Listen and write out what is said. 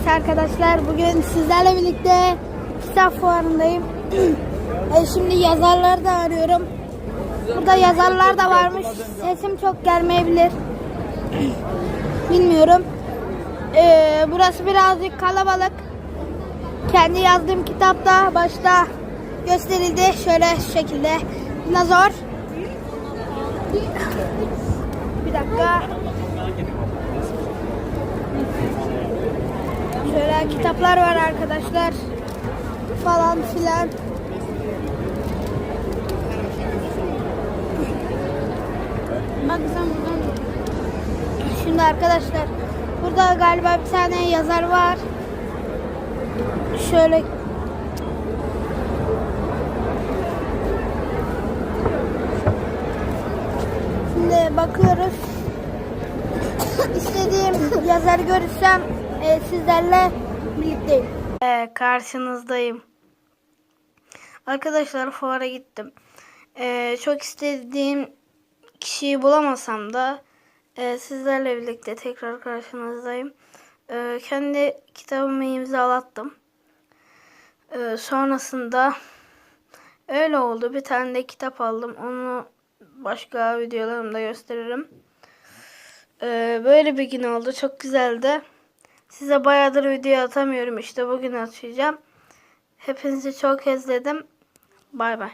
Evet arkadaşlar bugün sizlerle birlikte kitap fuarındayım. e, şimdi yazarları da arıyorum. Burada yazarlar da varmış. Sesim çok gelmeyebilir. Bilmiyorum. E, burası birazcık kalabalık. Kendi yazdığım kitapta başta gösterildi. Şöyle şekilde. Dinozor. Bir dakika. Kitaplar var arkadaşlar. Falan filan. Bak sen buradan. Şimdi arkadaşlar burada galiba bir tane yazar var. Şöyle Şimdi bakıyoruz. İstediğim yazarı görürsem e, sizlerle birlikteyim. E, karşınızdayım. Arkadaşlar fuara gittim. E, çok istediğim kişiyi bulamasam da e, sizlerle birlikte tekrar karşınızdayım. E, kendi kitabımı imzalattım. E, sonrasında öyle oldu. Bir tane de kitap aldım. Onu başka videolarımda gösteririm. Ee, böyle bir gün oldu. Çok güzeldi. Size bayağıdır video atamıyorum. İşte bugün atacağım. Hepinizi çok özledim. Bay bay.